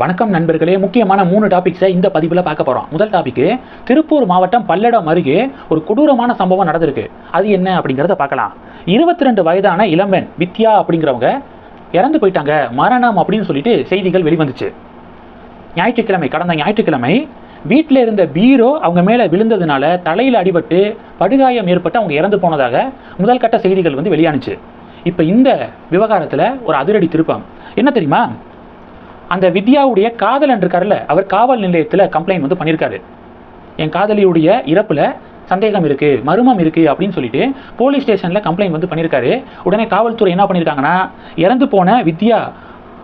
வணக்கம் நண்பர்களே. முக்கியமான மூணு டாபிக்ஸை இந்த பதிவில் பார்க்க போகிறோம் முதல் டாபிக் திருப்பூர் மாவட்டம் பல்லடம் அருகே ஒரு கொடூரமான சம்பவம் நடந்திருக்கு. அது என்ன அப்படிங்கிறத பார்க்கலாம். இருபத்தி ரெண்டு வயதான இளம்பெண் வித்யா அப்படிங்கிறவங்க இறந்து போயிட்டாங்க. மரணம் அப்படின்னு சொல்லிட்டு செய்திகள் வெளிவந்துச்சு. ஞாயிற்றுக்கிழமை கடந்த ஞாயிற்றுக்கிழமை வீட்டில் இருந்த பீரோ அவங்க மேலே விழுந்ததுனால தலையில் அடிபட்டு படுகாயம் ஏற்பட்டு அவங்க இறந்து போனதாக முதல் கட்ட செய்திகள் வந்து வெளியானுச்சு. இப்போ இந்த விவகாரத்தில் ஒரு அதிரடி திருப்பம். என்ன தெரியுமா? அந்த வித்யாவுடைய காதலன் இருக்கார்ல அவர் காவல் நிலையத்தில் கம்ப்ளைண்ட் வந்து பண்ணியிருக்காரு என் காதலியுடைய இறப்பில் சந்தேகம் இருக்கு மர்மம் இருக்கு அப்படின்னு சொல்லிட்டு போலீஸ் ஸ்டேஷனில் கம்ப்ளைண்ட் வந்து பண்ணியிருக்காரு உடனே காவல்துறை என்ன பண்ணியிருக்காங்கன்னா இறந்து போன வித்யா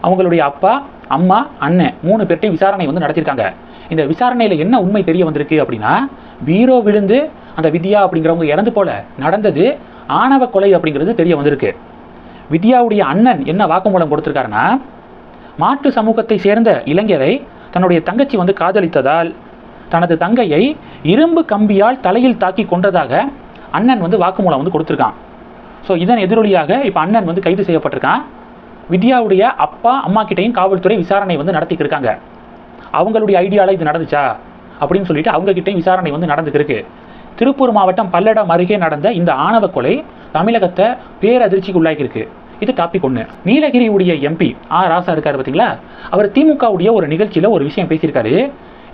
அவங்களுடைய அப்பா அம்மா அண்ணன் மூணு பேர்ட்டையும் விசாரணை வந்து நடத்தியிருக்காங்க இந்த விசாரணையில் என்ன உண்மை தெரிய வந்திருக்கு அப்படின்னா பீரோ விழுந்து அந்த வித்யா அப்படிங்கிறவங்க இறந்து போல நடந்தது ஆணவ கொலை அப்படிங்கிறது தெரிய வந்திருக்கு. வித்யாவுடைய அண்ணன் என்ன வாக்குமூலம் கொடுத்துருக்காருன்னா மாட்டு சமூகத்தை சேர்ந்த இளைஞரை தன்னுடைய தங்கச்சி வந்து காதலித்ததால் தனது தங்கையை இரும்பு கம்பியால் தலையில் தாக்கி கொன்றதாக அண்ணன் வந்து வாக்குமூலம் வந்து கொடுத்துருக்கான். ஸோ இதன் எதிரொலியாக இப்போ அண்ணன் வந்து கைது செய்யப்பட்டிருக்கான். வித்யாவுடைய அப்பா அம்மா கிட்டையும் காவல்துறை விசாரணை வந்து நடத்திட்டு இருக்காங்க. அவங்களுடைய ஐடியாவில் இது நடந்துச்சா? அப்படின்னு சொல்லிட்டு அவங்க கிட்டையும் விசாரணை வந்து நடந்துக்கிருக்கு திருப்பூர் மாவட்டம் பல்லடம் அருகே நடந்த இந்த ஆணவ கொலை தமிழகத்தை பேரதிர்ச்சிக்கு உள்ளாகியிருக்கு இது டாபிக் ஒன்று நீலகிரியுடைய எம்பி ஆர் ராசா இருக்காரு பார்த்தீங்களா அவர் திமுகவுடைய ஒரு நிகழ்ச்சியில் ஒரு விஷயம் பேசியிருக்காரு.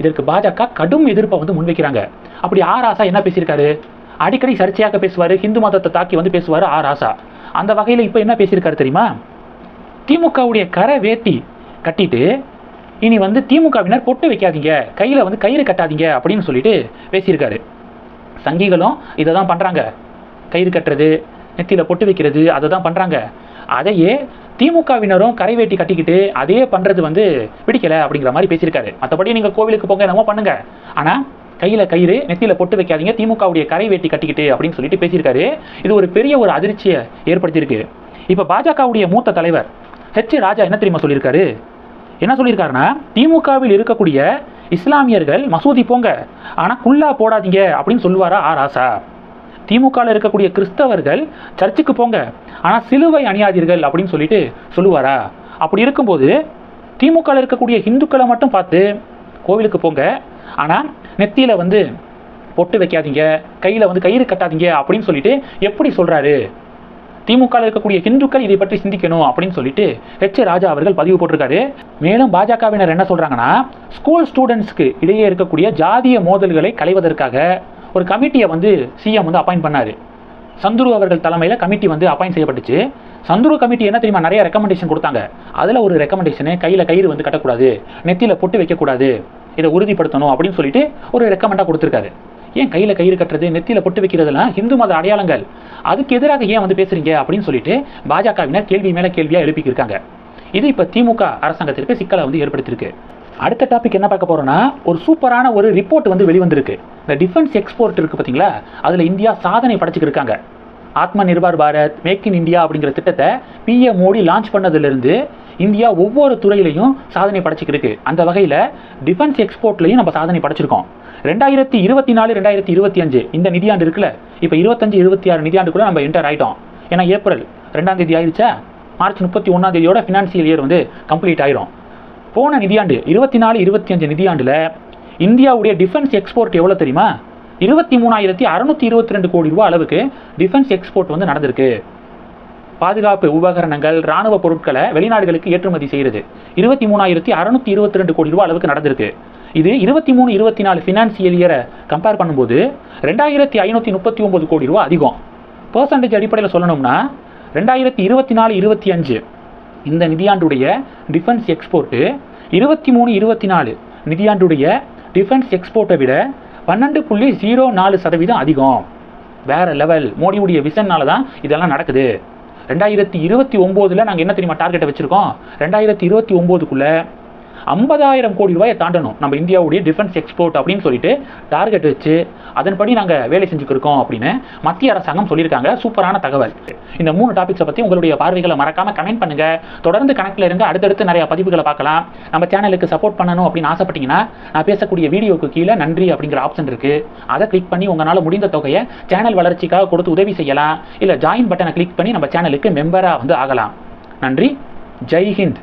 இதற்கு பாஜக கடும் எதிர்ப்பை வந்து முன்வைக்கிறாங்க. அப்படி ஆர் ராசா என்ன பேசியிருக்காரு? அடிக்கடி சர்ச்சையாக பேசுவார் ஹிந்து மதத்தை தாக்கி வந்து பேசுவார் ஆர் ராசா. அந்த வகையில் இப்போ என்ன பேசியிருக்காரு தெரியுமா? திமுகவுடைய கரை வேட்டி கட்டிட்டு இனி வந்து திமுகவினர் பொட்டு வைக்காதீங்க கையில் வந்து கயிறு கட்டாதீங்க அப்படின்னு சொல்லிட்டு பேசியிருக்காரு. சங்கிகளும் இதை தான் பண்ணுறாங்க கயிறு கட்டுறது நெத்தியில் பொட்டு வைக்கிறது அதை தான் பண்ணுறாங்க அதையே திமுகவினரும் கரை வேட்டி கட்டிக்கிட்டு அதே பண்ணுறது வந்து பிடிக்கல அப்படிங்கிற மாதிரி பேசியிருக்காரு. மற்றபடி நீங்கள் கோவிலுக்கு போங்க என்னமோ பண்ணுங்க. ஆனால் கையில் கயிறு நெத்தியில் பொட்டு வைக்காதீங்க திமுகவுடைய கரை வேட்டி கட்டிக்கிட்டு அப்படின்னு சொல்லிட்டு பேசியிருக்காரு. இது ஒரு பெரிய ஒரு அதிர்ச்சியை ஏற்படுத்தியிருக்கு. இப்போ பாஜகவுடைய மூத்த தலைவர் ஹெச் ராஜா என்ன தெரியுமா சொல்லியிருக்காரு? என்ன சொல்லியிருக்காருன்னா திமுகவில் இருக்கக்கூடிய இஸ்லாமியர்கள் மசூதி போங்க ஆனால் குல்லா போடாதீங்க அப்படின்னு சொல்லுவாரா ஆ ஆசா? திமுகவில் இருக்கக்கூடிய கிறிஸ்தவர்கள் சர்ச்சுக்கு போங்க ஆனால் சிலுவை அணியாதீர்கள் அப்படின்னு சொல்லிட்டு சொல்லுவாரா? அப்படி இருக்கும்போது திமுகவில் இருக்கக்கூடிய இந்துக்களை மட்டும் பார்த்து கோவிலுக்கு போங்க ஆனால் நெத்தியில் வந்து பொட்டு வைக்காதீங்க கையில் வந்து கயிறு கட்டாதீங்க அப்படின்னு சொல்லிட்டு எப்படி சொல்கிறாரு திமுகவில் இருக்கக்கூடிய இந்துக்கள் இதை பற்றி சிந்திக்கணும் அப்படின்னு சொல்லிட்டு ஹெச் ராஜா அவர்கள் பதிவு போட்டிருக்காரு. மேலும் பாஜகவினர் என்ன சொல்கிறாங்கன்னா ஸ்கூல் ஸ்டூடெண்ட்ஸ்க்கு இடையே இருக்கக்கூடிய ஜாதிய மோதல்களை களைவதற்காக ஒரு கமிட்டியை வந்து சிஎம் வந்து அப்பாயிண்ட் பண்ணாரு. சந்துரு அவர்கள் தலைமையில் கமிட்டி வந்து அப்பாயிண்ட் செய்யப்பட்டுச்சு. சந்துரு கமிட்டி என்ன தெரியுமா? நிறைய ரெக்கமெண்டேஷன் கொடுத்தாங்க. அதில் ஒரு ரெக்கமெண்டேஷனு கையில் கயிறு வந்து கட்டக்கூடாது. நெத்தியில் பொட்டு வைக்கக்கூடாது. இதை உறுதிப்படுத்தணும் அப்படின்னு சொல்லிட்டு ஒரு ரெக்கமெண்டாக கொடுத்துருக்காரு. ஏன் கையில் கயிறு கட்டுறது நெத்தியில் பொட்டு வைக்கிறதுலாம் இந்து மத அடையாளங்கள்? அதுக்கு எதிராக ஏன் வந்து பேசுறீங்க அப்படின்னு சொல்லிட்டு பாஜகவினர் கேள்வி மேலே கேள்வியாக எழுப்பிக்கிருக்காங்க. இது இப்போ திமுக அரசாங்கத்திற்கு சிக்கலை வந்து ஏற்படுத்தியிருக்கு. அடுத்த டாபிக் என்ன பார்க்க போகிறோன்னா ஒரு சூப்பரான ஒரு ரிப்போர்ட் வந்து வெளிவந்திருக்கு. இந்த டிஃபென்ஸ் எக்ஸ்போர்ட் இருக்குது பார்த்தீங்களா அதில் இந்தியா சாதனை படைச்சிக்கிருக்காங்க Atma Nirbhar Bharat make in India அப்படிங்கிற திட்டத்தை பிஎம் மோடி லான்ச் பண்ணதுலேருந்து இந்தியா ஒவ்வொரு துறையிலையும் சாதனை படைச்சிக்கிருக்கு அந்த வகையில் டிஃபென்ஸ் எக்ஸ்போர்ட்லையும் நம்ம சாதனை படைச்சிருக்கோம். ரெண்டாயிரத்தி இருபத்தி நாலு ரெண்டாயிரத்தி இருபத்தி அஞ்சு இந்த நிதியாண்டு இருக்குல்ல? இப்போ இருபத்தஞ்சு இருபத்தி ஆறு நிதியாண்டு கூட நம்ம என்டர் ஆகிட்டோம் ஏன்னா ஏப்ரல் ரெண்டாம் தேதி ஆயிடுச்சா மார்ச் முப்பத்தி ஒன்றாம் தேதியோட ஃபினான்சியல் இயர் வந்து கம்ப்ளீட் ஆயிரும். போன நிதியாண்டு இருபத்தி நாலு இருபத்தி அஞ்சு நிதியாண்டில் இந்தியாவுடைய டிஃபென்ஸ் எக்ஸ்போர்ட் எவ்வளோ தெரியுமா? இருபத்தி மூணாயிரத்தி அறுநூத்தி இருபத்தி ரெண்டு கோடி ரூபா அளவுக்கு டிஃபென்ஸ் எக்ஸ்போர்ட் வந்து நடந்திருக்கு. பாதுகாப்பு உபகரணங்கள் ராணுவ பொருட்களை வெளிநாடுகளுக்கு ஏற்றுமதி செய்கிறது இருபத்தி மூணாயிரத்தி அறுநூத்தி இருபத்தி ரெண்டு கோடி ரூபா அளவுக்கு நடந்திருக்கு. இது இருபத்தி மூணு இருபத்தி நாலு ஃபினான்சியல் இயரை கம்பேர் பண்ணும்போது ரெண்டாயிரத்தி ஐநூற்றி முப்பத்தி ஒம்பது கோடி ரூபா அதிகம். பர்சன்டேஜ் அடிப்படையில் சொல்லணும்னா ரெண்டாயிரத்தி இருபத்தி நாலு இருபத்தி அஞ்சு இந்த நிதியாண்டுடைய டிஃபென்ஸ் எக்ஸ்போர்ட்டு இருபத்தி மூணு இருபத்தி நாலு நிதியாண்டுடைய டிஃபென்ஸ் எக்ஸ்போர்ட்டை விட பன்னெண்டு புள்ளி ஜீரோ நாலு சதவீதம் அதிகம். வேறு லெவல் மோடியுடைய விசன்னால தான் இதெல்லாம் நடக்குது. ரெண்டாயிரத்தி இருபத்தி ஒம்போதில் நாங்கள் என்ன தெரியுமா டார்கெட்டை வச்சுருக்கோம்? ரெண்டாயிரத்தி இருபத்தி ஒம்போதுக்குள்ளே ஐம்பதாயிரம் கோடி ரூபாயை தாண்டணும். நம்ம இந்தியாவுடைய டிஃபென்ஸ் எக்ஸ்போர்ட் அப்படின்னு சொல்லிட்டு டார்கெட் வச்சு அதன்படி நாங்கள் வேலை செஞ்சுக்கிருக்கோம் அப்படின்னு மத்திய அரசாங்கம் சொல்லியிருக்காங்க. சூப்பரான தகவல். இந்த மூணு டாபிக்ஸை பற்றி உங்களுடைய பார்வைகளை மறக்காம கமெண்ட் பண்ணுங்க. தொடர்ந்து கணக்கில் இருந்து அடுத்தடுத்து நிறைய பதிவுகளை பார்க்கலாம். நம்ம சேனலுக்கு சப்போர்ட் பண்ணணும் அப்படின்னு ஆசைப்பட்டீங்கன்னா நான் பேசக்கூடிய வீடியோக்கு கீழே நன்றி அப்படிங்கிற ஆப்ஷன் இருக்கு. அதை கிளிக் பண்ணி உங்களால் முடிந்த தொகையை சேனல் வளர்ச்சிக்காக கொடுத்து உதவி செய்யலாம். இல்லை ஜாயின் பட்டனை கிளிக் பண்ணி நம்ம சேனலுக்கு மெம்பராக வந்து ஆகலாம். நன்றி. ஜெய் ஹிந்த்.